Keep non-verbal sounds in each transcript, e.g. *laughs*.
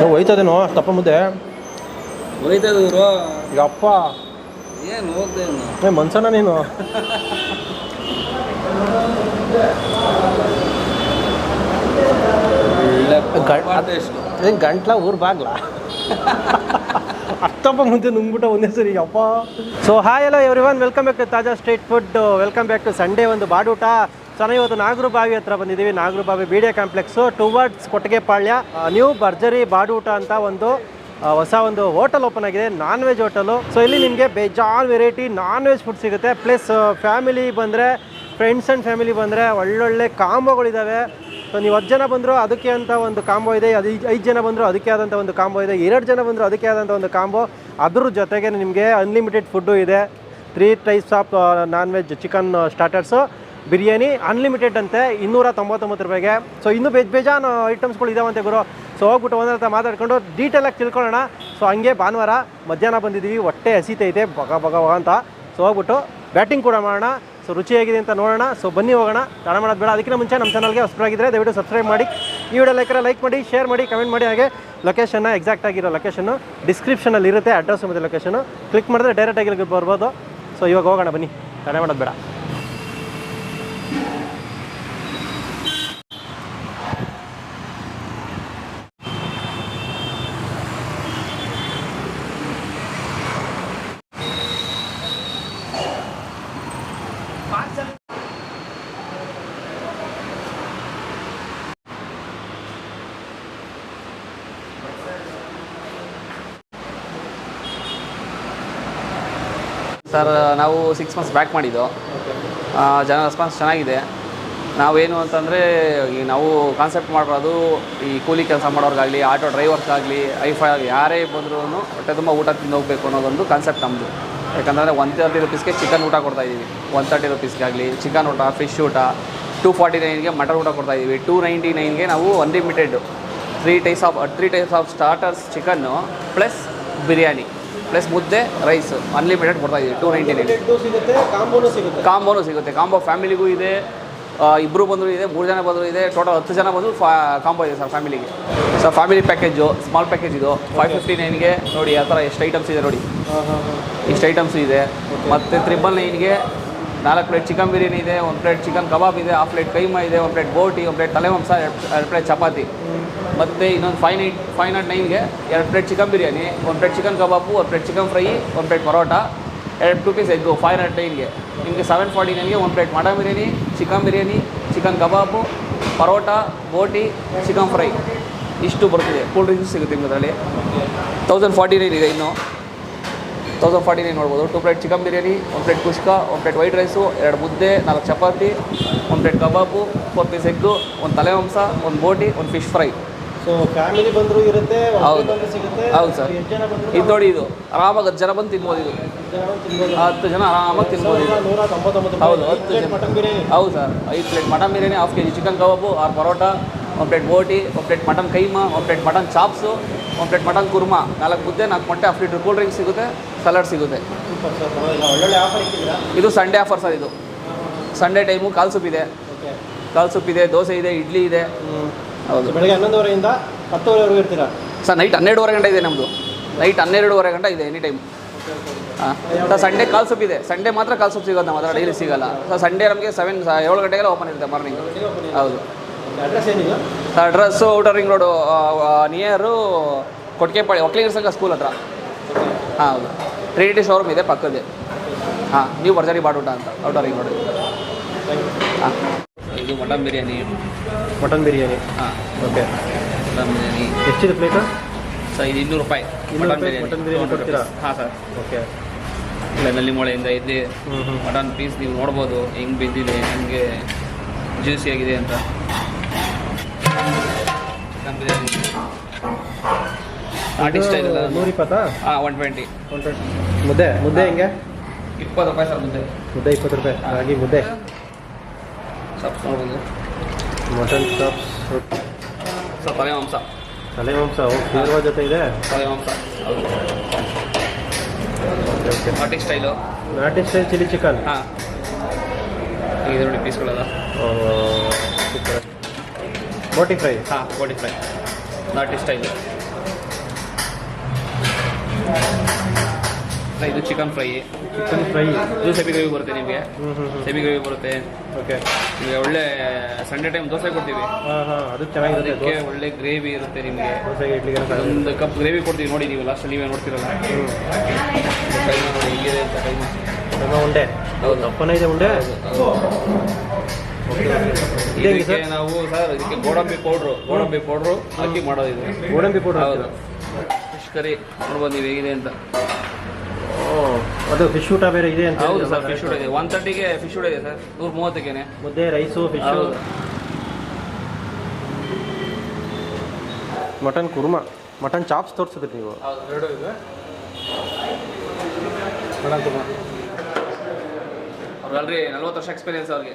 ಹೋಯ್ತದೇನೋ ತಪ್ಪ ಮುದ್ದೆ. ಈಗ ಯಪ್ಪ ಏನು ಮನ್ಸನ ನೀನು. ಗಂಟ್ಲ ಊರ್ ಬಾಗ್ಲ. ಅಷ್ಟಪ್ಪ ಮುಂದೆ ನುಂಗ್ಬಿಟ್ಟು ಒಂದೇ ಸರಿ ಅಪ್ಪ. ಸೊ ಹಾಯ್ ಎಲ್ಲ everyone welcome back to Taaza street food welcome back to Sunday ಒಂದು ಬಾಡೂಟ. ಚೆನ್ನಾಗಿ ಇವತ್ತು ನಾಗರು ಬಾವಿ ಹತ್ರ ಬಂದಿದ್ದೀವಿ. Nagarabhavi B D complex, towards Kottigepalya. New ಭರ್ಜರಿ ಬಾಡೂಟ ಅಂತ ಒಂದು ಹೊಸ ಒಂದು ಹೋಟೆಲ್ ಓಪನ್ ಆಗಿದೆ. Non veg hotel. ಸೊ, ಇಲ್ಲಿ ನಿಮಗೆ ಬೇಜಾನ್ ವೆರೈಟಿ ನಾನ್ ವೆಜ್ ಫುಡ್ ಸಿಗುತ್ತೆ. ಪ್ಲಸ್ ಫ್ಯಾಮಿಲಿ ಬಂದರೆ ಫ್ರೆಂಡ್ಸ್ ಆ್ಯಂಡ್ ಫ್ಯಾಮಿಲಿ ಬಂದರೆ ಒಳ್ಳೊಳ್ಳೆ ಕಾಂಬೋಗಳಿದ್ದಾವೆ ಸೊ, ನೀವು ಹತ್ತು ಜನ ಬಂದರೂ ಅದಕ್ಕೆ ಅಂತ ಒಂದು ಕಾಂಬೋ ಇದೆ. ಅದು ಐದು ಜನ ಬಂದರೂ ಅದಕ್ಕೆ ಆದಂಥ ಒಂದು ಕಾಂಬೋ ಇದೆ. ಎರಡು ಜನ ಬಂದರೂ ಅದಕ್ಕೆ ಆದಂಥ ಒಂದು ಕಾಂಬೋ. ಅದ್ರ ಜೊತೆಗೆ ನಿಮಗೆ ಅನ್ಲಿಮಿಟೆಡ್ ಫುಡ್ಡು ಇದೆ. Three types of non veg chicken starters biryani unlimited ಅಂತೆ ಇನ್ನೂರ ತೊಂಬತ್ತೊಂಬತ್ತು ರೂಪಾಯಿಗೆ. ಸೊ ಇನ್ನೂ ಬೇಜ್ ಬೇಜಾನು ಐಟಮ್ಸ್ಗಳು ಇದಾವಂತೆ ಗುರು. ಸೊ ಹೋಗ್ಬಿಟ್ಟು ಒಂದರ ಹತ್ರ ಮಾತಾಡ್ಕೊಂಡು ಡೀಟೇಲಾಗಿ ತಿಳ್ಕೊಳ್ಳೋಣ. ಸೊ ಹಂಗೆ ಭಾನುವಾರ ಮಧ್ಯಾಹ್ನ ಬಂದಿದ್ದೀವಿ, ಹೊಟ್ಟೆ ಹಸಿತೈತೆ, ಬಗ ಬಗ ಅಂತ. ಸೊ ಹೋಗ್ಬಿಟ್ಟು ಬ್ಯಾಟಿಂಗ್ ಕೂಡ ಮಾಡೋಣ. ಸೊ ರುಚಿಯಾಗಿದೆ ಅಂತ ನೋಡೋಣ. ಸೊ ಬನ್ನಿ ಹೋಗೋಣ. ತಡ ಮಾಡೋದು ಬೇಡ. ಅದಕ್ಕಿಂತ ಮುಂಚೆ ನಮ್ಮ ಚಾನಲ್ಗೆ ಹೊಸಬರಾಗಿದ್ದರೆ ದಯವಿಟ್ಟು ಸಬ್ಸ್ಕ್ರೈಬ್ ಮಾಡಿ. ಈ ವಿಡಿಯೋ ಲೈಕರ ಲೈಕ್ ಮಾಡಿ ಶೇರ್ ಮಾಡಿ ಕಮೆಂಟ್ ಮಾಡಿ. ಹಾಗೆ ಲೊಕೇಶನ್ನ ಎಕ್ಸಾಕ್ಟ್ ಆಗಿರೋ ಲೊಕೇಶನ್ನು ಡಿಸ್ಕ್ರಿಪ್ಷನಲ್ಲಿ ಇರುತ್ತೆ ಅಡ್ರೆಸ್ ಮತ್ತು ಲೊಕೇಶನು ಕ್ಲಿಕ್ ಮಾಡಿದ್ರೆ ಡೈರೆಕ್ಟಾಗಿ ಬರ್ಬೋದು. ಸೊ ಇವಾಗ ಹೋಗೋಣ, ಬನ್ನಿ. ತಡ ಮಾಡೋದು ಬೇಡ. ಸರ್ ನಾವು ಸಿಕ್ಸ್ ಮಂತ್ಸ್ ಬ್ಯಾಕ್ ಮಾಡಿದ್ದು. ಜನ ರೆಸ್ಪಾನ್ಸ್ ಚೆನ್ನಾಗಿದೆ. ನಾವೇನು ಅಂತಂದರೆ, ಈ ನಾವು ಕಾನ್ಸೆಪ್ಟ್ ಮಾಡಿರೋದು ಈ ಕೂಲಿ ಕೆಲಸ ಮಾಡೋರ್ಗಾಗಲಿ ಆಟೋ ಡ್ರೈವರ್ಸ್ಗಾಗಲಿ ಐಫೈ ಆಗಲಿ, ಯಾರೇ ಬಂದರೂ ಹೊಟ್ಟೆ ತುಂಬ ಊಟ ತಿಂದು ಹೋಗಬೇಕು ಅನ್ನೋದೊಂದು ಕಾನ್ಸೆಪ್ಟ್ ನಮ್ಮದು ಯಾಕಂದರೆ ಒನ್ ತರ್ಟಿ ರುಪೀಸ್ಗೆ ಚಿಕನ್ ಊಟ ಕೊಡ್ತಾ ಇದ್ದೀವಿ ಒನ್ ತರ್ಟಿ ರುಪೀಸ್ಗೆ ಆಗಲಿ ಚಿಕನ್ ಊಟ ಫಿಶ್ ಊಟ ಟೂ ಫಾರ್ಟಿ ನೈನ್ಗೆ ಮಟನ್ ಊಟ ಕೊಡ್ತಾ ಇದ್ದೀವಿ ಟೂ ನೈಂಟಿ ನೈನ್ಗೆ ನಾವು unlimited three types of three types of starters chicken plus biryani plus ಮುದ್ದೆ ರೈಸ್ ಅನ್ಲಿಮಿಟೆಡ್ ಕೊಡ್ತಾ ಇದ್ದೀವಿ ಟೂ ನೈಂಟಿ ನೈನ್ ಸಿಗುತ್ತೆ ಕಾಂಬೋನು ಸಿಗುತ್ತೆ. ಕಾಂಬೋ ಫ್ಯಾಮಿಲಿಗೂ ಇದೆ ಇಬ್ಬರು ಬಂದರೂ ಇದೆ ಮೂರು ಜನ ಬಂದರೂ ಇದೆ ಟೋಟಲ್ ಹತ್ತು ಜನ ಬಂದರೂ ಫಾ ಕಾಂಬೋ ಇದೆ ಸರ್ ಫ್ಯಾಮಿಲಿಗೆ. Sir family package small package ಇದು ಫೈವ್ ಫಿಫ್ಟಿ ನೈನ್ಗೆ ನೋಡಿ ಆ ಥರ ಎಷ್ಟು ಐಟಮ್ಸ್ ಇದೆ ನೋಡಿ. ಇಷ್ಟು ಐಟಮ್ಸ್ ಇದೆ. ಮತ್ತು ತ್ರಿಬಲ್ ನೈನ್ಗೆ ನಾಲ್ಕು ಪ್ಲೇಟ್ ಚಿಕನ್ ಬಿರಿಯಾನಿ ಇದೆ ಒಂದು ಪ್ಲೇಟ್ ಚಿಕನ್ ಕಬಾಬ್ ಇದೆ ಹಾಫ್ ಪ್ಲೇಟ್ ಕೈಮಾ ಇದೆ ಒಂದು ಪ್ಲೇಟ್ ಬೋಟಿ ಒಂದು ಪ್ಲೇಟ್ ತಲೆ ಮಾಂಸ ಎರಡು ಪ್ಲೇಟ್ ಚಪಾತಿ. ಮತ್ತು ಇನ್ನೊಂದು ಫೈವ್ ನೈಟ್ ಫೈವ್ ನಾಟ್ ನೈನ್ಗೆ ಎರಡು ಪ್ಲೇಟ್ ಚಿಕನ್ ಬಿರಿಯಾನಿ, ಒಂದು ಪ್ಲೇಟ್ ಚಿಕನ್ ಕಬಾಬು, ಒಂದು ಪ್ಲೇಟ್ ಚಿಕನ್ ಫ್ರೈ ಒಂದು ಪ್ಲೇಟ್ ಪರೋಟ, ಎರಡು two piece egg five naught ನೈನ್ಗೆ ನಿಮಗೆ ಸೆವೆನ್ ಫಾರ್ಟಿ ನೈನ್ಗೆ ಒಂದು plate mutton biryani chicken biryani chicken kebab, paratha, boti chicken fry ಇಷ್ಟು ಬರ್ತಿದೆ. ಕೂಲ್ ಡ್ರಿಂಕ್ಸ್ ಸಿಗುತ್ತೆ ನಿಮ್ಗೆ ಅದರಲ್ಲಿ. ತೌಸಂಡ್ ಫಾರ್ಟಿ ನೈನ್ ಇದೆ ಇನ್ನು. ತೌಸಂಡ್ ಫಾರ್ಟಿ ನೈನ್ ನೋಡ್ಬೋದು. ಟು ಪ್ಲೇಟ್ ಚಿಕನ್ ಬಿರಿಯಾನಿ, ಒಂದು ಪ್ಲೇಟ್ ಕುಷ್ಕ, ಒಂದು ಪ್ಲೇಟ್ ವೈಟ್ ರೈಸು ಎರಡು ಮುದ್ದೆ, ನಾಲ್ಕು ಚಪಾತಿ, ಒಂದು plate kebab four piece egg ಒಂದು ತಲೆ ಮಾಂಸ, ಒಂದು ಬೋಟಿ, ಒಂದು ಫಿಶ್ ಫ್ರೈ ಸೊ ಫ್ಯಾಮಿಲಿ ಬಂದರೂ ಇರುತ್ತೆ ಹೌದು. ಹೌದು ಸರ್ ಇದು ನೋಡಿ ಇದು ಆರಾಮಾಗಿ ಹತ್ತು ಜನ ಬಂದು ತಿನ್ಬೋದು ಇದು ಹತ್ತು ಜನ ಆರಾಮಾಗಿ ತಿನ್ಬೋದು ಇದು ಹೌದು. ಹತ್ತು ಜನ. ಹೌದು ಸರ್ ಐದು plate mutton biryani half K G chicken kebab ಆರು ಪರೋಟ ಒಂದು ಪ್ಲೇಟ್ ಬೋಟಿ ಒಂದು ಪ್ಲೇಟ್ ಮಟನ್ ಕೈಮಾ ಒಂದು ಪ್ಲೇಟ್ ಮಟನ್ ಚಾಪ್ಸು ಒಂದು ಪ್ಲೇಟ್ ಮಟನ್ ಕುರ್ಮಾ ನಾಲ್ಕು ಮುದ್ದೆ ನಾಲ್ಕು ಮೊಟ್ಟೆ ಹಾಫ್ ಲೀಟ್ರ್ ಕೂಲ್ ಡ್ರಿಂಕ್ ಸಿಗುತ್ತೆ ಸಲಾಡ್ ಸಿಗುತ್ತೆ ಇದು ಸಂಡೇ ಆಫರ್ ಸರ್ ಇದು ಸಂಡೇ ಟೈಮು ಕಾಲ್ ಸೂಪ್ ಇದೆ ಕಾಲ್ ಸೂಪ್ ಇದೆ ದೋಸೆ ಇದೆ ಇಡ್ಲಿ ಇದೆ ಹೌದು. ಬೆಳಗ್ಗೆ ಹನ್ನೊಂದುವರೆಯಿಂದ ಹತ್ತುವರೆವರೆಗೂ ಇರ್ತೀರಾ? ಸರ್ ನೈಟ್ ಹನ್ನೆರಡುವರೆ ಗಂಟೆ ಇದೆ ನಮ್ಮದು ನೈಟ್ ಹನ್ನೆರಡುವರೆ ಗಂಟೆ ಇದೆ ಎನಿ ಟೈಮ್ ಹಾಂ. ಸರ್ ಸಂಡೇ ಕಾಲ್ ಸೂಪ್ ಇದೆ. ಸಂಡೇ ಮಾತ್ರ ಕಾಲ್ ಸೂಪ್ ಸಿಗೋದು ನಮ್ಮ ಹತ್ರ ಡೈಲಿ ಸಿಗಲ್ಲ. ಸರ್ ಸಂಡೇ ನಮಗೆ ಸೆವೆನ್ ಏಳು ಗಂಟೆಗೆಲ್ಲ ಓಪನ್ ಇರುತ್ತೆ ಮಾರ್ನಿಂಗ್ ಹೌದು. ಅಡ್ರೆಸ್ ಏನಿಲ್ಲ sir address outer ring road near Kottigepalya ಒಕ್ಕಲಿಗರ ಸಂಘ ಸ್ಕೂಲ್ ಹತ್ರ. ಹಾಂ ಹೌದು. ಟ್ರಿನಿಟಿ ಶೋರೂಮ್ ಇದೆ ಪಕ್ಕದೇ ಹಾಂ ನೀವು ಬರ್ಜರಿ ಬಾಡೂಟ ಅಂತ ಔಟರ್ ರಿಂಗ್ ರೋಡ್ ಹಾಂ. ಇದು ಮಟನ್ ಬಿರಿಯಾನಿ. ಮಟನ್ ಬಿರಿಯಾನಿ? ಹಾಂ. ಓಕೆ. ಮಟನ್ ಬಿರಿಯಾನಿ. ಎಷ್ಟಿದೆ ಪ್ಲೇಟ್ ಸರ್ ಇದು ಇನ್ನೂರು ರೂಪಾಯಿ. ಮಟನ್ ಬಿರಿಯಾನಿ. ಮಟನ್ ಬಿರಿಯಾನಿ ಕೊಡ್ತೀರಾ? ಹಾಂ ಸರ್. ಓಕೆ. ಇಲ್ಲ ನಲ್ಲಿ ಮೊಳೆಯಿಂದ ಹ್ಞೂ ಮಟನ್ ಪೀಸ್ ನೀವು ನೋಡ್ಬೋದು ಹೆಂಗೆ ಬಿದ್ದಿದೆ ಹೆಂಗೆ ಜ್ಯೂಸಿ ಆಗಿದೆ ಅಂತ. ಮಟನ್ ಬಿರಿಯಾನಿ. ನಾಟಿ ಸ್ಟೈಲ್ ಎಲ್ಲ ನೂರ ಇಪ್ಪತ್ತಾ? ಹಾಂ ಒನ್ ಟ್ವೆಂಟಿ ಮುದ್ದೆ? ಮುದ್ದೆ ಹೆಂಗೆ? ಇಪ್ಪತ್ತು ರೂಪಾಯಿ ಸರ್ ಮುದ್ದೆ. ಮುದ್ದೆ ಇಪ್ಪತ್ತು ರೂಪಾಯಿ. ಹಾಗೆ ಮುದ್ದೆ. ಸಪ್ ನೋಡ್ಬೋದು ಮಟನ್ ಚಾಪ್ಸ್ ಸರ್ ತಲೆ ಮಾಂಸ ತಲೆ ಮಾಂಸ ಸೇರುವ ಜೊತೆ ಇದೆ ತಲೆ ಮಾಂಸ ನಾಟಿ ಸ್ಟೈಲು ನಾಟಿ ಸ್ಟೈಲ್ ಚಿಲ್ಲಿ ಚಿಕನ್ ಹಾಂ ಇದು ನೋಡಿ ಪೀಸ್ಗಳೆಲ್ಲ ಬೋಟಿ ಫ್ರೈ ಹಾಂ ಬೋಟಿ ಫ್ರೈ ನಾಟಿ ಸ್ಟೈಲ್ ಇದು ಚಿಕನ್ ಫ್ರೈ ಚಿಕನ್ ಫ್ರೈ ಇದು ಸೆಬಿ ಗ್ರೇವಿ ಬರುತ್ತೆ ನಿಮಗೆ. ಹ್ಞೂ ಹ್ಞೂ ಹ್ಞೂ ಸೆಬಿ ಗ್ರೇವಿ ಬರುತ್ತೆ. ಓಕೆ ನಿಮಗೆ ಒಳ್ಳೆ ಸಂಡೆ ಟೈಮ್ ದೋಸೆ ಕೊಡ್ತೀವಿ. ಹಾಂ ಹಾಂ ಅದು ಚೆನ್ನಾಗಿರುತ್ತೆ ಒಳ್ಳೆ ಗ್ರೇವಿ ಇರುತ್ತೆ ನಿಮಗೆ. ಒಂದು ಕಪ್ ಗ್ರೇವಿ ಕೊಡ್ತೀವಿ ನೋಡಿ ನೀವು ಲಾಸ್ಟ್ ನೀವೇ ನೋಡ್ತಿರಲ್ಲ. ಹೆಂಗಿದೆ ಅಂತ ಉಂಡೆ? ಹೌದು. ದಪ್ಪನೇ ಇದೆ ಉಂಡೆ? ಇದಕ್ಕೆ ನಾವು ಸರ್ ಇದಕ್ಕೆ ಗೋಡಂಬಿ ಪೌಡ್ರು ಗೋಡಂಬಿ ಪೌಡ್ರು ಹಾಕಿ ಮಾಡೋದು ಇದು ಗೋಡಂಬಿ ಪೌಡರ್ ಹೌದು. ಫಿಶ್ ಕರಿ ನೋಡ್ಬೋದು ನೀವು ಹೇಗಿದೆ ಅಂತ. ಅದು ಫಿಶ್ ಊಟ ಬೇರೆ ಇದೆ ಅಂತ ಹೌದು ಸರ್ ಫಿಶ್ ಊಟ ಇದೆ. ಒನ್ ತರ್ಟಿಗೆ ಫಿಶ್ ಊಟ ಇದೆ ಸರ್. ನೂರ ಮೂವತ್ತಕ್ಕೇನೆ. ಮುದ್ದೆ rice fish mutton kurma mutton chops ತೋರಿಸಿದ್ರಿ ನೀವು. ಹೌದು ಎರಡು ಇದೆ. ಅವ್ರಲ್ರಿ ನಲ್ವತ್ತು ವರ್ಷ ಎಕ್ಸ್ಪೀರಿಯನ್ಸ್ ಅವ್ರಿಗೆ.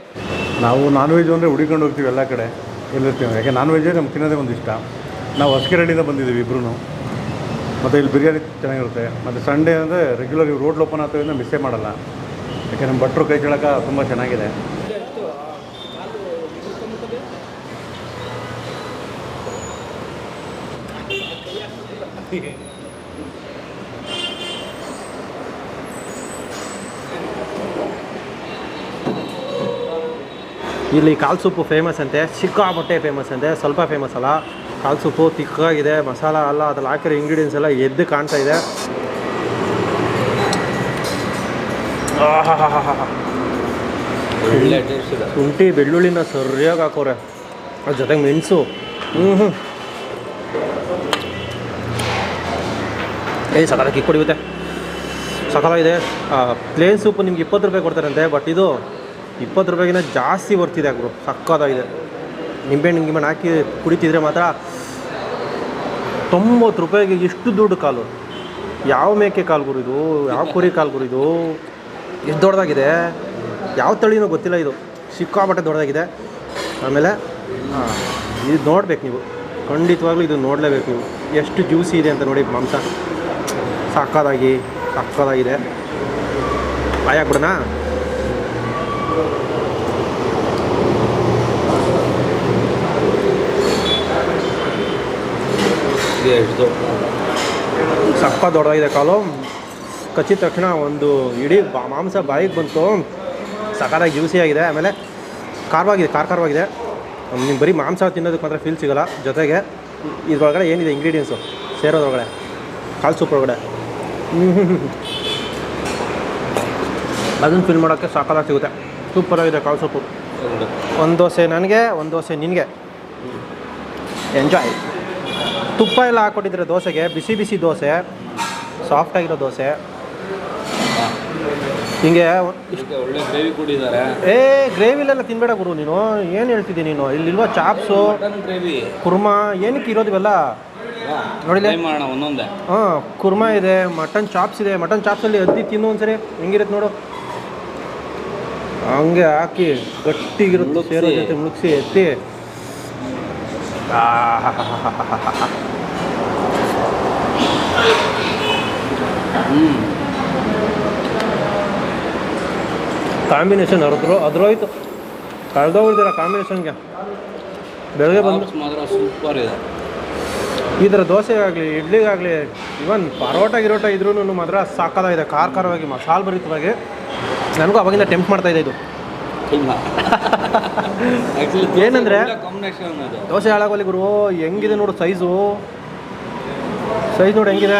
ನಾವು ನಾನ್ ವೆಜ್ ಅಂದರೆ ಹುಡುಕೊಂಡು ಹೋಗ್ತೀವಿ ಎಲ್ಲ ಕಡೆ. ಎಲ್ಲಿರ್ತೀವಿ. ಯಾಕೆ ನಾನ್ ವೆಜ್ಜೇ ನಮ್ಗೆ ತಿನ್ನೋದೇ ಒಂದು ಇಷ್ಟ ನಾವು ಹೊಸಕೆರಳಿಂದ ಬಂದಿದ್ದೀವಿ ಇಬ್ಬರು ಮತ್ತು ಇಲ್ಲಿ ಬಿರಿಯಾನಿ ಚೆನ್ನಾಗಿರುತ್ತೆ. ಮತ್ತು ಸಂಡೇ ಅಂದರೆ ರೆಗ್ಯುಲರ್ ಇವು ರೋಡ್ ಓಪನ್ ಆಗ್ತವೆ ಮಿಸ್ಸೇ ಮಾಡಲ್ಲ. ಯಾಕೆ ನಮ್ಮ ಭಟ್ರು ಕೈ ಚಳಕ ತುಂಬ ಚೆನ್ನಾಗಿದೆ. ಇಲ್ಲಿ ಕಾಲ್ ಸೂಪು ಫೇಮಸ್ ಅಂತೆ. ಸಿಕ್ಕಾಪಟ್ಟೆ ಫೇಮಸ್ ಅಂತೆ. ಸ್ವಲ್ಪ ಫೇಮಸ್ ಅಲ್ಲ. ಕಾಲ್ ಸೊಪ್ಪು ತಿಕ್ಕಾಗಿದೆ ಮಸಾಲ ಅಲ್ಲ ಅದ್ರಲ್ಲಿ ಹಾಕಿರೋ ಇಂಗ್ರೀಡಿಯನ್ಸ್ ಎಲ್ಲ ಎದ್ದು ಕಾಣ್ತಾ ಇದೆ. ಶುಂಠಿ ಬೆಳ್ಳುಳ್ಳಿನ ಸರಿಯಾಗಿ ಹಾಕೋರೆ. ಅದ್ರ ಜೊತೆಗೆ ಮೆಣಸು. ಹ್ಞೂ ಹ್ಞೂ ಏಯ್ ಸಕಾಲ ಕಿಕ್ ಹೊಡಿಯುತ್ತೆ. ಸಕಾಲ ಇದೆ. ಪ್ಲೇನ್ ಸೂಪ್ ನಿಮ್ಗೆ ಇಪ್ಪತ್ತು ರೂಪಾಯಿ ಕೊಡ್ತಾರಂತೆ ಬಟ್ ಇದು ಇಪ್ಪತ್ತು ರೂಪಾಯಿಗಿಂತ ಜಾಸ್ತಿ ಬರ್ತಿದೆ ಗುರು. ಸಕ್ಕತ್ತಾಗಿದೆ. ನಿಂಬೆಹಣ್ಣು ಗಿಂಬೆಹಣ್ಣು ಹಾಕಿ ಕುಡಿತಿದ್ರೆ ಮಾತ್ರ ತೊಂಬತ್ತು ರೂಪಾಯಿಗೆ ಇಷ್ಟು ದುಡ್ಡು ಕಾಲು. ಯಾವ ಮೇಕೆ ಕಾಲು ಗುರು ಇದು? ಯಾವ ಕುರಿ ಕಾಲು ಗುರು ಇದು? ಎಷ್ಟು ದೊಡ್ಡದಾಗಿದೆ. ಯಾವ ತಳಿನೋ ಗೊತ್ತಿಲ್ಲ ಇದು. ಸಿಕ್ಕಾಪಟ್ಟೆ ದೊಡ್ಡದಾಗಿದೆ. ಆಮೇಲೆ ಇದು ನೋಡ್ಬೇಕು ನೀವು. ಖಂಡಿತವಾಗ್ಲೂ ಇದು ನೋಡಲೇಬೇಕು ನೀವು. ಎಷ್ಟು ಜ್ಯೂಸಿ ಇದೆ ಅಂತ ನೋಡಿ ಮಾಂಸ. ಸಾಕಾದಾಗಿ, ಸಾಕಾದಾಗಿದೆ. ಬಾಯಾಗ್ಬಿಡೋಣ ಸಕ್ಕ ದೊಡ್ಡದಾಗಿದೆ ಕಾಲು. ಕಚ್ಚಿದ ತಕ್ಷಣ ಒಂದು ಇಡೀ ಬಾ- ಮಾಂಸ ಬಾಯಿಗೆ ಬಂತು. ಸಕಾಲಾಗಿ ಜ್ಯೂಸಿ ಆಗಿದೆ. ಆಮೇಲೆ ಖಾರವಾಗಿದೆ ಖಾರ ಖಾರವಾಗಿದೆ. ನಿಮ್ಗೆ ಬರೀ ಮಾಂಸ ತಿನ್ನೋದಕ್ಕೆ ಮಾತ್ರ ಫೀಲ್ ಸಿಗೋಲ್ಲ. ಜೊತೆಗೆ ಇದ್ರೊಳಗಡೆ ಏನಿದೆ ಇಂಗ್ರೀಡಿಯೆಂಟ್ಸು ಸೇರೋದ್ರೊಳಗಡೆ. ಕಾಲು ಸೂಪ್ ಒಳಗಡೆ. *laughs* ಅದನ್ನು ಫಿಲ್ ಮಾಡೋಕ್ಕೆ ಸಾಕಾಗಿ ಸಿಗುತ್ತೆ. ಸೂಪರಾಗಿದೆ ಕಾಲು ಸೂಪು ಒಂದು ದೋಸೆ ನನಗೆ ಒಂದು ದೋಸೆ ನಿನಗೆ. ಎಂಜಾಯ್ ತುಪ್ಪ ಎಲ್ಲ ಹಾಕ್ಕೊಟ್ಟಿದ್ರೆ ದೋಸೆಗೆ ಬಿಸಿ ಬಿಸಿ ದೋಸೆ ಸಾಫ್ಟಾಗಿರೋ ದೋಸೆ. ಹಿಂಗೆ ಒಳ್ಳೆ ಗ್ರೇವಿ ಕೊಟ್ಟಿದ್ದಾರೆ ಏ ಗ್ರೇವಿಲೆಲ್ಲ ತಿನ್ಬೇಡ ಗುರು ನೀನು. ಏನು ಹೇಳ್ತಿದ್ದೀನಿ ನೀನು? ಇಲ್ಲಿಲ್ವ ಚಾಪ್ಸು ಗ್ರೇವಿ ಕುರ್ಮಾ ಏನಕ್ಕೆ ಇರೋದು ಇವೆಲ್ಲ? ನೋಡಿಲ್ಲ ಮಾಡೋಣ ಒಂದೊಂದೇ. ಹಾಂ ಕುರ್ಮಾ ಇದೆ ಮಟನ್ ಚಾಪ್ಸ್ ಇದೆ. ಮಟನ್ ಚಾಪ್ಸಲ್ಲಿ ಅದ್ದಿ ತಿನ್ನು ಒಂದ್ಸರಿ. ಹೆಂಗಿರುತ್ತೆ ನೋಡು. ಹಂಗೆ ಹಾಕಿ ಗಟ್ಟಿಗಿರುತ್ತೆ ಇರುತ್ತೆ ಸೇರೋ ಜೊತೆ ಮುಳುಗಿಸಿ ಎತ್ತಿ ಆಹಾಹಾಹಾಹಾಹಾ. ಹ್ಞೂ ಕಾಂಬಿನೇಷನ್ ಅದ್ರೋ ಅದ್ರೋಯ್ತು ಕಳೆದೋಗ್ಬಿಡ್ತೀರ ಕಾಂಬಿನೇಷನ್ಗೆ? ಬೆಳಗ್ಗೆ ಬಂದು. ಮಾತ್ರ ಸೂಪರ್ ಇದೆ. ಈ ಥರ ದೋಸೆಗಾಗಲಿ ಇಡ್ಲಿಗಾಗಲಿ ಇವನ್ ಪರೋಟ ಗಿರೋಟ ಇದ್ರೂ ಮಾತ್ರ ಸಾಕಾಗಿದೆ ಖಾರ ಖಾರವಾಗಿ ಮಸಾಲೆ ಭರಿತವಾಗಿ. ನನಗೂ ಅವಾಗಿಂದ ಟೆಂಪ್ಟ್ ಮಾಡ್ತಾ ಇದೆ ಇದು. ಏನಂದ್ರೆ? ದೋಸೆ ಹಾಳಾಗೋಲಿ ಗುರು ಹೆಂಗಿದೆ ನೋಡು ಸೈಜು ಸೈಜ್ ನೋಡು ಹೆಂಗಿದೆ?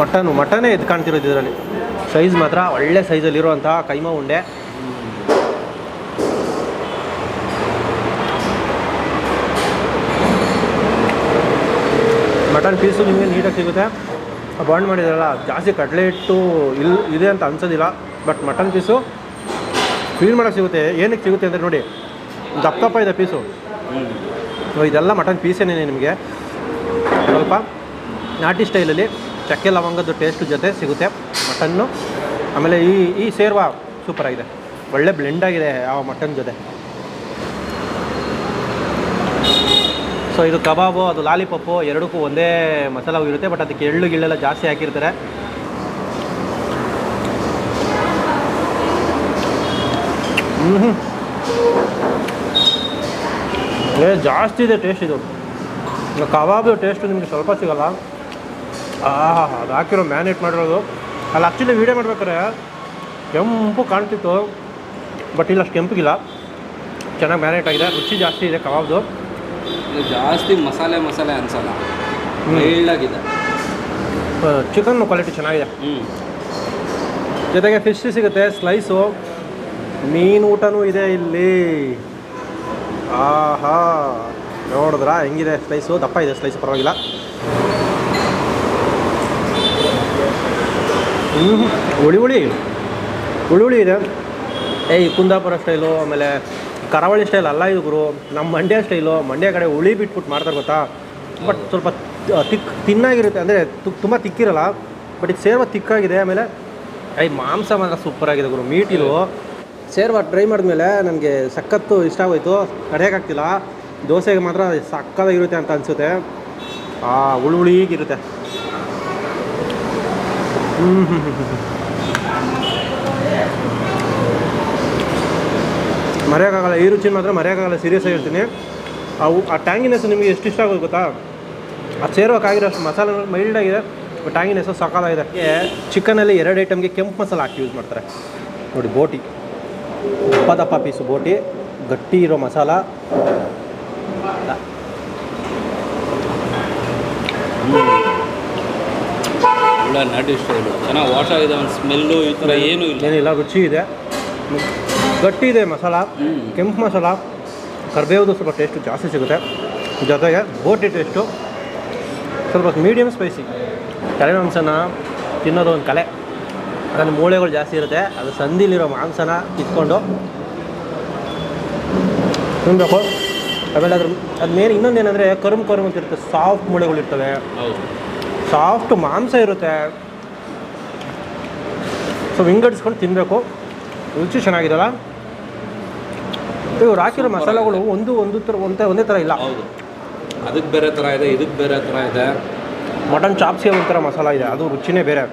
ಮಟನು, ಮಟನೇ ಎದ್ದು ಕಾಣ್ತಿರೋದು ಇದರಲ್ಲಿ. ಸೈಜ್ ಮಾತ್ರ ಒಳ್ಳೆ ಅಂತಹ ಕೈಮ ಉಂಡೆ. ಮಟನ್ ಪೀಸು ನಿಮಗೆ ನೀಟಾಗಿ ಸಿಗುತ್ತೆ. ಬಾಂಡ್ ಮಾಡಿದಾರಲ್ಲ, ಜಾಸ್ತಿ ಕಡಲೆ ಇಟ್ಟು ಇಲ್ಲಿ ಇದೆ ಅಂತ ಅನ್ಸೋದಿಲ್ಲ. ಬಟ್ ಮಟನ್ ಪೀಸು ಫೀಲ್ ಮಾಡೋಕ್ಕೆ ಸಿಗುತ್ತೆ. ಏನಕ್ಕೆ ಸಿಗುತ್ತೆ ಅಂದರೆ ನೋಡಿ ದಪ್ಪ ದಪ್ಪ ಇದೆ ಪೀಸು ಇದೆಲ್ಲ ಮಟನ್ ಪೀಸೇನೇ ನಿಮಗೆ? ಸ್ವಲ್ಪ ನಾಟಿ ಸ್ಟೈಲಲ್ಲಿ ಚಕ್ಕೆ ಲವಂಗದ ಟೇಸ್ಟ್ ಜೊತೆ ಸಿಗುತ್ತೆ. ಮಟನ್ನು. ಆಮೇಲೆ ಈ ಈ ಸೇರ್ವ ಸೂಪರಾಗಿದೆ ಒಳ್ಳೆ ಬ್ಲೆಂಡ್ ಆಗಿದೆ ಯಾವ ಮಟನ್ ಜೊತೆ. ಸೊ ಇದು ಕಬಾಬು, ಅದು ಲಾಲಿಪಪ್ಪು, ಎರಡಕ್ಕೂ ಒಂದೇ ಮಸಾಲಾ ಇರುತ್ತೆ ಬಟ್ ಅದಕ್ಕೆ ಎಳ್ಳು ಗಿಳ್ಳೆಲ್ಲ ಜಾಸ್ತಿ ಹಾಕಿರ್ತಾರೆ. ಹ್ಞೂ ಏ, ಜಾಸ್ತಿ ಇದೆ ಟೇಸ್ಟ್ ಇದು. ಕಬಾಬ್ ಟೇಸ್ಟು ನಿಮಗೆ ಸ್ವಲ್ಪ ಸಿಗಲ್ಲ. ಅದು ಹಾಕಿರೋ ಮ್ಯಾನೇಟ್ ಮಾಡಿರೋದು. ಅಲ್ಲಿ ಆ್ಯಕ್ಚುಲಿ ವೀಡಿಯೋ ಮಾಡ್ಬೇಕಾದ್ರೆ ಕೆಂಪು ಕಾಣ್ತಿತ್ತು ಬಟ್ ಇಲ್ಲಿ ಅಷ್ಟು ಕೆಂಪಿಗಿಲ್ಲ. ಚೆನ್ನಾಗಿ ಮ್ಯಾನೇಟ್ ಆಗಿದೆ ರುಚಿ ಜಾಸ್ತಿ ಇದೆ ಕಬಾಬ್ದು. ಜಾಸ್ತಿ ಮಸಾಲೆ ಮಸಾಲೆ ಅನ್ಸಲ್ಲ. ಮೈಲ್ಡಾಗಿದೆ. ಚಿಕನ್ ಕ್ವಾಲಿಟಿ ಚೆನ್ನಾಗಿದೆ. ಹ್ಞೂ ಜೊತೆಗೆ ಫಿಶ್ ಸಿಗುತ್ತೆ ಸ್ಲೈಸು ಮೀನು ಊಟನೂ ಇದೆ ಇಲ್ಲಿ. ಆಹಾ ನೋಡಿದ್ರಾ? ಹೆಂಗಿದೆ ಸ್ಲೈಸು ದಪ್ಪ ಇದೆ ಸ್ಲೈಸ್ ಪರವಾಗಿಲ್ಲ. ಹ್ಞೂ ಹುಳಿ ಹುಳಿ. ಹುಳಿ ಹುಳಿ ಇದೆ. ಏಯ್ ಕುಂದಾಪುರ ಸ್ಟೈಲು ಆಮೇಲೆ ಕರಾವಳಿ ಸ್ಟೈಲ್ ಅಲ್ಲ ಇದು ಗುರು. ನಮ್ಮ ಮಂಡ್ಯ ಸ್ಟೈಲು ಮಂಡ್ಯ ಕಡೆ ಹುಳಿ ಬಿಟ್ಬಿಟ್ಟು ಮಾಡ್ತಾರೆ ಗೊತ್ತಾ? ಬಟ್ ಸ್ವಲ್ಪ ತ- ತಿಕ್ ತಿನ್ನಾಗಿರುತ್ತೆ. ಅಂದರೆ ತುಂಬ ತಿಕ್ಕಿರಲ್ಲ. ಬಟ್ ಇದು ಸೇರ್ವ ತಿಕ್ಕಾಗಿದೆ. ಆಮೇಲೆ ಐ ಮಾಂಸ ಮಾತ್ರ ಸೂಪರ್ ಆಗಿದೆ ಗುರು. ಮೀಟ್ ಇದು. ಸೇರ್ವ ಟ್ರೈ ಮಾಡಿದ್ಮೇಲೆ ನನಗೆ ಸಖತ್ತು ಇಷ್ಟ ಆಗೋಯ್ತು. ತಡೆಯೋಕ್ಕಾಗ್ತಿಲ್ಲ ದೋಸೆಗೆ ಮಾತ್ರ ಸಕ್ಕತ್ತಾಗಿರುತ್ತೆ ಅಂತ ಅನಿಸುತ್ತೆ. ಆ ಹುಳಿ *laughs* ಹ್ಞೂ ಹ್ಞೂ ಮರೆಯೋಕ್ಕಾಗಲ್ಲ ಈ ರುಚಿ ಮಾತ್ರ ಮರೆಯೋಕ್ಕಾಗಲ್ಲ ಸೀರಿಯಸ್ ಆಗಿರ್ತೀನಿ ಅವು ಆ ಟ್ಯಾಂಗಿನೆಸ್ ನಿಮಗೆ ಎಷ್ಟು ಇಷ್ಟ ಆಗೋದು ಗೊತ್ತಾ? ಅದು ಸೇರೋಕ್ಕಾಗಿರೋ ಅಷ್ಟು ಮಸಾಲೆ ಮೈಲ್ಡ್ ಆಗಿದೆ ಟ್ಯಾಂಗಿನೆಸ್ಸು ಸಕಾಲಾಗಿದೆ ಚಿಕನಲ್ಲಿ ಎರಡು ಐಟಮ್ಗೆ ಕೆಂಪು ಮಸಾಲೆ ಹಾಕಿ ಯೂಸ್ ಮಾಡ್ತಾರೆ. ನೋಡಿ, ಬೋಟಿ. ದಪ್ಪ ದಪ್ಪ ಪೀಸು ಬೋಟಿ, ಗಟ್ಟಿ ಇರೋ ಮಸಾಲ. ಒಳ್ಳೆ ನಾಟಿ ಸ್ಟೈಲು ಚೆನ್ನಾಗಿ ವಾಶ್ ಆಗಿದೆ ಒಂದು ಸ್ಮೆಲ್ಲು ಈ ಥರ ಏನೂ ಇಲ್ಲ. ಏನಿಲ್ಲ ರುಚಿ ಇದೆ. ಗಟ್ಟಿ ಇದೆ ಮಸಾಲ ಕೆಂಪು ಮಸಾಲ ಕರ್ಬೇವ್ದು ಸ್ವಲ್ಪ ಟೇಸ್ಟು ಜಾಸ್ತಿ ಸಿಗುತ್ತೆ. ಜೊತೆಗೆ ಬೋಟಿ ಟೇಸ್ಟು ಸ್ವಲ್ಪ ಮೀಡಿಯಮ್ ಸ್ಪೈಸಿ ತಲೆ ಮಾಂಸನ ತಿನ್ನೋದು ಒಂದು ಕಲೆ. ಅದನ್ನು ಮೂಳೆಗಳು ಜಾಸ್ತಿ ಇರುತ್ತೆ. ಅದು ಸಂದಿಲಿರೋ ಮಾಂಸನ ಇಟ್ಕೊಂಡು ತಿನ್ನಬೇಕು ಆಮೇಲೆ ಅದ್ರ ಅದು ಮೇನ್ ಇನ್ನೊಂದು ಏನಂದರೆ ಕರುಮ್ ಕರುಮ್ ಅಂತ ಇರುತ್ತೆ ಸಾಫ್ಟ್ ಮೂಳೆಗಳು ಇರ್ತವೆ ಹೌದು. ಸಾಫ್ಟ್ ಮಾಂಸ ಇರುತ್ತೆ. ಸೊ ವಿಂಗಡಿಸ್ಕೊಂಡು ತಿನ್ನಬೇಕು ರುಚಿ ಚೆನ್ನಾಗಿದಲ್ಲ ಇವ್ರು ಹಾಕಿರೋ ಮಸಾಲೆಗಳು ಒಂದು ಒಂದು ಥರ ಒಂದೇ ಒಂದೇ ಥರ ಇಲ್ಲ. ಹೌದು. ಅದಕ್ಕೆ ಬೇರೆ ಥರ ಇದೆ ಇದಕ್ಕೆ ಬೇರೆ ಥರ ಇದೆ. ಮಟನ್ ಚಾಪ್ಸ್ಗೆ ಒಂಥರ ಮಸಾಲ ಇದೆ ಅದು ರುಚಿನೇ ಬೇರೆ.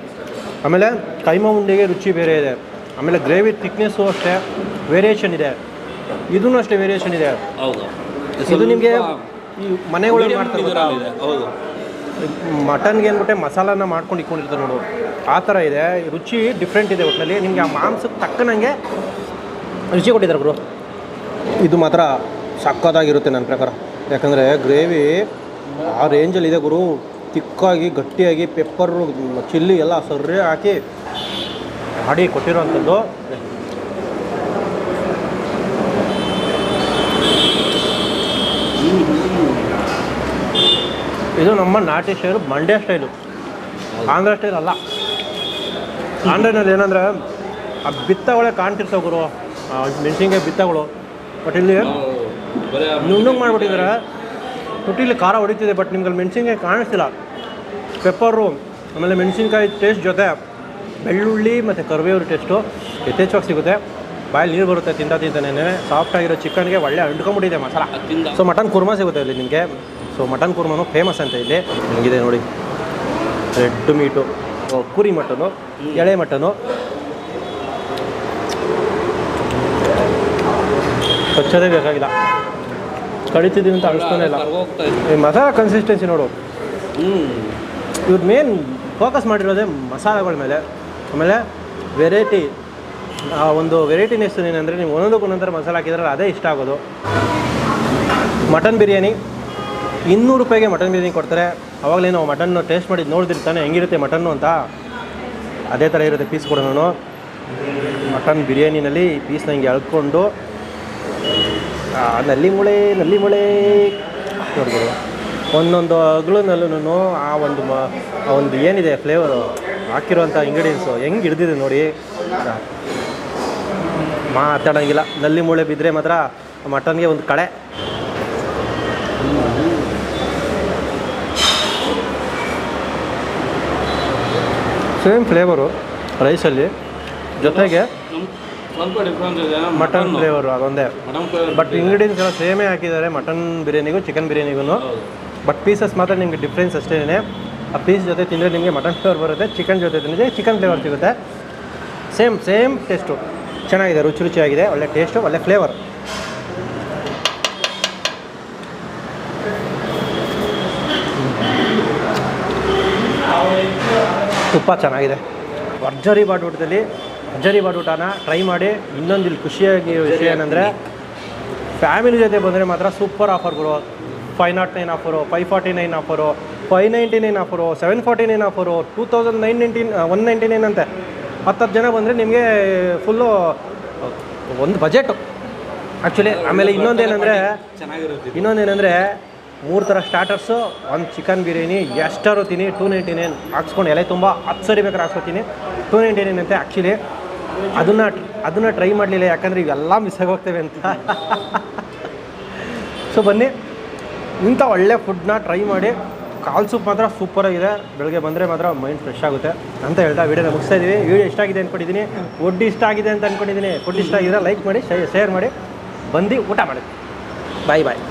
ಆಮೇಲೆ ಕೈಮಾ ಉಂಡೆಗೆ ರುಚಿ ಬೇರೆ ಇದೆ. ಆಮೇಲೆ ಗ್ರೇವಿ ಥಿಕ್ನೆಸ್ಸು ಅಷ್ಟೇ ವೇರಿಯೇಷನ್ ಇದೆ. ಇದೂ ಅಷ್ಟೇ ವೇರಿಯೇಷನ್ ಇದೆ. ಹೌದು. ಇದು ನಿಮಗೆ ಈ ಮನೆಗಳಲ್ಲಿ ಮಾಡ್ತಾರೆ. ಹೌದು. ಮಟನ್ಗೆ ಏನ್ಬಿಟ್ಟೆ ಮಸಾಲಾನ ಮಾಡ್ಕೊಂಡು ಇಟ್ಕೊಂಡಿರ್ತಾರೆ ನೋಡು. ಆ ಥರ ಇದೆ. ರುಚಿ ಡಿಫ್ರೆಂಟ್ ಇದೆ ಒಟ್ಟಿನಲ್ಲಿ ನಿಮಗೆ ಆ ಮಾಂಸಕ್ಕೆ ತಕ್ಕನಂಗೆ ರುಚಿ ಕೊಟ್ಟಿದ್ದಾರೆ ಗುರು. ಇದು ಮಾತ್ರ ಸಕ್ಕತ್ತಾಗಿರುತ್ತೆ ನನ್ನ ಪ್ರಕಾರ. ಯಾಕಂದರೆ ಗ್ರೇವಿ ಆ ರೇಂಜಲ್ಲಿ ಇದೆ ಗುರು. ತಿಕ್ಕಾಗಿ ಗಟ್ಟಿಯಾಗಿ ಪೆಪ್ಪರು ಚಿಲ್ಲಿ ಎಲ್ಲ ಸರ್ರೆ ಹಾಕಿ ಮಾಡಿ ಕೊಟ್ಟಿರೋವಂಥದ್ದು. ಇದು ನಮ್ಮ ನಾಟಿ style Mandya style. Andhra style ಅಲ್ಲ. ಆಂಧ್ರನಲ್ಲಿ ಏನಂದ್ರೆ ಆ ಬಿತ್ತಗಳೇ ಕಾಣ್ತಿರ್ತಾವೆ ಗುರು. ಮೆಣಸಿನ್ಕಾಯಿ ಬಿತ್ತಗಳು. ಬಟ್ ಇಲ್ಲಿ ನಾವು ಮಾಡಿಬಿಟ್ಟಿದ್ರೆ. ತುಟ್ಟಿಲಿ ಖಾರ ಹೊಡಿತಿದೆ ಬಟ್ ನಿಮ್ಗೆ ಅಲ್ಲಿ ಮೆಣಸಿನ್ಕಾಯಿ ಕಾಣಿಸ್ತಿಲ್ಲ. ಪೆಪ್ಪರು ಆಮೇಲೆ ಮೆಣಸಿನ್ಕಾಯಿ ಟೇಸ್ಟ್ ಜೊತೆ ಬೆಳ್ಳುಳ್ಳಿ ಮತ್ತು ಕರಿಬೇವು ಟೇಸ್ಟು ಯಥೇಚ್ಛವಾಗಿ ಸಿಗುತ್ತೆ. ಬಾಯಲ್ಲಿ ನೀರು ಬರುತ್ತೆ ತಿಂತ ತಿಂತಾನೆ ಸಾಫ್ಟ್ ಆಗಿರೋ ಚಿಕನ್ಗೆ ಒಳ್ಳೆ ಅಂಟ್ಕೊಂಡ್ಬಿಟ್ಟಿದೆ ಮಸಾಲ. ಸೊ ಮಟನ್ ಕುರ್ಮಾ ಸಿಗುತ್ತೆ ಇಲ್ಲಿ ನಿಮಗೆ. ಸೊ ಮಟನ್ ಕುರ್ಮನು ಫೇಮಸ್ ಅಂತ ಇಲ್ಲಿ ಹಿಂಗಿದೆ ನೋಡಿ ರೆಡ್ ಮೀಟು ಕುರಿ ಮಟನು ಎಳೆ ಮಟನು ಸ್ವಚ್ಛತೆ ಬೇಕಾಗಿಲ್ಲ ಕಳಿತಿದ್ದೀವಿ ಅಂತ ಅನಿಸ್ತಾನೆ ಇಲ್ಲ ಈ ಮಸಾಲ ಕನ್ಸಿಸ್ಟೆನ್ಸಿ ನೋಡು ಹ್ಞೂ ಇವ್ರು ಮೇನ್ ಫೋಕಸ್ ಮಾಡಿರೋದೇ ಮಸಾಲೆಗಳ ಮೇಲೆ ಆಮೇಲೆ ವೆರೈಟಿ ಆ ಒಂದು ವೆರೈಟಿನೆಸ್ ಏನಂದರೆ ನೀವು ಒಂದೊಂದಕ್ಕೆ ಒಂದೊಂದರ ಮಸಾಲೆ ಹಾಕಿದ್ರೆ ಅದೇ ಇಷ್ಟ ಆಗೋದು. ಮಟನ್ ಬಿರಿಯಾನಿ ಇನ್ನೂರು ರೂಪಾಯಿಗೆ ಮಟನ್ ಬಿರಿಯಾನಿ ಕೊಡ್ತಾರೆ. ಅವಾಗಲೇ ನಾವು ಮಟನ್ ಟೇಸ್ಟ್ ಮಾಡಿದ್ದು ನೋಡಿದಿರ್ತಾನೆ ಹೆಂಗಿರುತ್ತೆ ಮಟನ್ನು ಅಂತ. ಅದೇ ಥರ ಇರುತ್ತೆ ಪೀಸ್ ಕೂಡ ನಾನು. ಮಟನ್ ಬಿರಿಯಾನಿನಲ್ಲಿ ಪೀಸ್ನ ಹಿಂಗೆ ಎಳ್ಕೊಂಡು ಆ, ನಲ್ಲಿ ಮುಳೆ ನಲ್ಲಿ ಮುಳೆ. ನೋಡ್ಬೋದು. ಒಂದೊಂದು ಅಗ್ಳನಲ್ಲೂ ಆ ಒಂದು ಮ ಆ ಒಂದು ಏನಿದೆ ಫ್ಲೇವರು ಹಾಕಿರುವಂಥ ಇಂಗ್ರೀಡಿಯೆಂಟ್ಸು ಹೆಂಗೆ ಹಿಡ್ದಿದೆ ನೋಡಿ. ಮಾತಾಡೋಂಗಿಲ್ಲ. ನಲ್ಲಿ ಮೂಳೆ ಬಿದ್ದರೆ ಮಾತ್ರ ಮಟನ್ಗೆ ಒಂದು ಕಳೆ. ಸೇಮ್ ಫ್ಲೇವರು ರೈಸಲ್ಲಿ ಜೊತೆಗೆ ಮಟನ್ ಫ್ಲೇವರು ಅದೊಂದೇ. ಬಟ್ ಇಂಗ್ರೀಡಿಯೆಂಟ್ಸ್ ಎಲ್ಲ ಸೇಮೇ ಹಾಕಿದ್ದಾರೆ ಮಟನ್ ಬಿರಿಯಾನಿಗೂ ಚಿಕನ್ ಬಿರಿಯಾನಿಗೂ ಬಟ್ ಪೀಸಸ್ ಮಾತ್ರ ನಿಮಗೆ ಡಿಫ್ರೆನ್ಸ್ ಅಷ್ಟೇ ಆ ಪೀಸ್ ಜೊತೆ ತಿಂದರೆ ನಿಮಗೆ ಮಟನ್ ಫ್ಲೇವರ್ ಬರುತ್ತೆ ಚಿಕನ್ ಜೊತೆ ತಿಂದರೆ ಚಿಕನ್ ಫ್ಲೇವರ್ ಸಿಗುತ್ತೆ. ಸೇಮ್ ಸೇಮ್ ಟೇಸ್ಟು ಚೆನ್ನಾಗಿದೆ, ರುಚಿ ರುಚಿಯಾಗಿದೆ, ಒಳ್ಳೆ ಟೇಸ್ಟು ಒಳ್ಳೆ ಫ್ಲೇವರ್ ತುಪ್ಪ ಚೆನ್ನಾಗಿದೆ. ಭರ್ಜರಿ ಬಾಡೂಟದಲ್ಲಿ ಭರ್ಜರಿ ಬಾಡೂಟನ ಟ್ರೈ ಮಾಡಿ. ಇನ್ನೊಂದು ಇಲ್ಲಿ ಖುಷಿಯಾಗಿ ವಿಷಯ ಏನಂದರೆ ಫ್ಯಾಮಿಲಿ ಜೊತೆ ಬಂದರೆ ಮಾತ್ರ ಸೂಪರ್ ಆಫರ್ ಬರೋ five naught nine offer five forty nine offer five ninety nine offer seven forty nine offer two thousand nine nineteen one ninety nine ಅಂತೆ. ಹತ್ತು ಜನ ಬಂದರೆ ನಿಮಗೆ ಫುಲ್ಲು ಒಂದು ಬಜೆಟು ಆ್ಯಕ್ಚುಲಿ ಆಮೇಲೆ ಇನ್ನೊಂದೇನೆಂದರೆ ಚೆನ್ನಾಗಿರುತ್ತೆ ಇನ್ನೊಂದೇನೆಂದರೆ ಮೂರು ಥರ ಸ್ಟಾರ್ಟರ್ಸು ಒಂದು ಚಿಕನ್ ಬಿರಿಯಾನಿ, ಎಷ್ಟಾರು ತಿನ್ನಿ ಟೂ ನೈಂಟಿ ನೈನ್ ಹಾಕ್ಸ್ಕೊಂಡು ಎಲೆ ತುಂಬ ಹತ್ತು ಸರಿ ಬೇಕಾದ್ರೆ ಹಾಕ್ಸ್ಕೊತೀನಿ. ಟೂ ನೈಂಟಿ ನೈನ್ ಅಂತೆ ಆ್ಯಕ್ಚುಲಿ ಅದನ್ನು ಅದನ್ನು ಟ್ರೈ ಮಾಡಲಿಲ್ಲ, ಯಾಕಂದರೆ ಇವೆಲ್ಲ ಮಿಸ್ ಆಗೋಗ್ತೇವೆ ಅಂತ. ಸೊ ಬನ್ನಿ. ಇಂಥ ಒಳ್ಳೆ ಫುಡ್ನ ಟ್ರೈ ಮಾಡಿ, ಕಾಲು ಸೂಪ್ ಮಾತ್ರ ಸೂಪರಾಗಿದೆ ಬೆಳಗ್ಗೆ ಬಂದರೆ ಮಾತ್ರ ಮೈಂಡ್ ಫ್ರೆಶ್ ಆಗುತ್ತೆ ಅಂತ ಹೇಳ್ತಾ ವೀಡಿಯೋನ ಮುಗಿಸ್ತಾ ಇದ್ದೀವಿ ವೀಡಿಯೋ ಇಷ್ಟ ಆಗಿದೆ ಅಂದ್ಕೊಂಡಿದ್ದೀನಿ ಫುಡ್ ಇಷ್ಟ ಆಗಿದೆ ಅಂತ ಅಂದ್ಕೊಂಡಿದ್ದೀನಿ ಫುಡ್ ಇಷ್ಟ ಆಗಿದ್ರೆ ಲೈಕ್ ಮಾಡಿ ಶೇರ್ ಮಾಡಿ. ಬಂದು ಊಟ ಮಾಡಿ. ಬಾಯ್ ಬಾಯ್